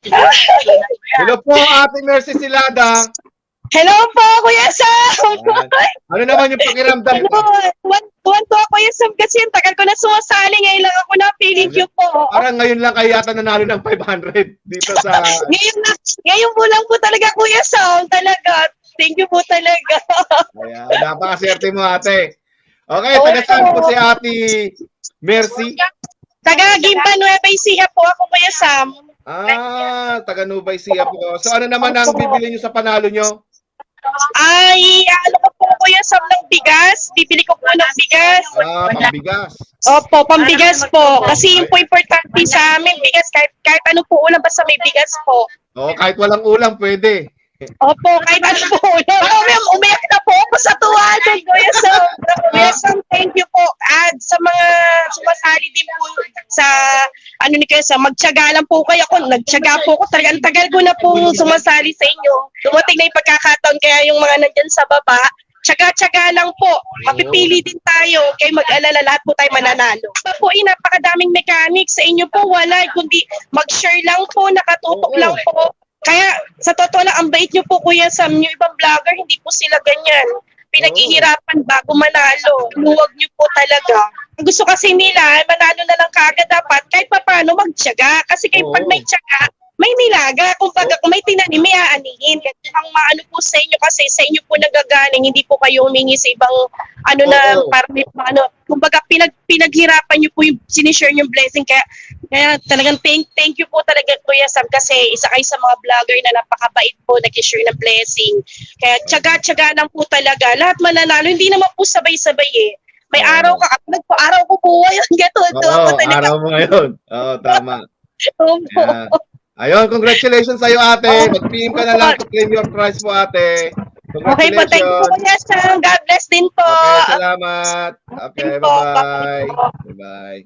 Hello po, Ate Mercy Silada. Hello po, Kuya Sam! Ano naman yung pakiramdam Ano, ko? tuwan, po ako, Kuya Sam, kasi ang tagal ko na sumasali. Ngayon lang ako na feeling you po. Parang ngayon lang kayo yata nanalo ng 500 dito sa... Ngayon, na, ngayon po lang po talaga, Kuya Sam. Talaga. Thank you po talaga. Ayan, napakaserte mo ate. Okay, taga saan po si Ate Mercy? Taga Gimba Nueva Ecija po ako, Kuya Sam. Ah, taga Nubay Ecija po. So ano naman ang bibili nyo sa panalo nyo? Ay, ano ko po, Kuya Sam, ng bigas. Bibili ko po ng bigas. Ah, pambigas. Opo, pambigas po. Kasi yun po importante sa amin, bigas. Kahit, kahit ano po ulam, basta may bigas po. Oo, kahit walang ulam, pwede. Opo, kahit ano po ulam. Umiyak, umiyak na po ako sa tuwa doon, Kuya Sam. Kuya Sam, thank you po. At sa mga sumasali din po sa, ano ni Kuya Sam, lang po kayo. Ako, nagtyaga po ako. Talagang tagal ko na po sumasali sa inyo. Dumating na yung pagkakataon, kaya yung mga nandyan sa baba, Tsaga-tsaga lang po. Mapipili din tayo. Kaya mag-alala, lahat po tayo mananalo. Pa po, eh, napakadaming mechanics. Sa inyo po, wala. Kundi mag-share lang po, nakatutok lang po. Kaya, sa totoo lang, ang bait nyo po, Kuya Sam, yung ibang vlogger, hindi po sila ganyan. Pinaghihirapan bago manalo. Luwag nyo po talaga. Ang gusto kasi nila, manalo kagad dapat, kahit pa paano magtyaga. Kasi pag Oo. may tyaga, may nilaga. Kung baga, kung may tinanim, may aanihin. Ang maano po sa inyo kasi sa inyo po nagagaling, hindi po kayo humingi sa ibang ano na Oo. parang ano, kumbaga pinag pinaghirapan niyo po yung sinishare yung blessing kaya kaya talagang thank thank you po talaga Kuya Sam kasi isa kayo sa mga vlogger na napakabait po nag-share ng blessing. Kaya tiyaga-tiyaga lang po talaga. Lahat mananalo, hindi naman po sabay-sabay eh. May Oo. araw ka, katulad araw ko talaga. araw mo ngayon. Oo, tama. Opo. Ayan. Ayun, congratulations sa'yo ate. Mag-PM ka na lang to claim your prize po ate. Okay po, thank you po. Kuya Sam. God bless din po. Okay, salamat. Okay, bye-bye. Bye-bye.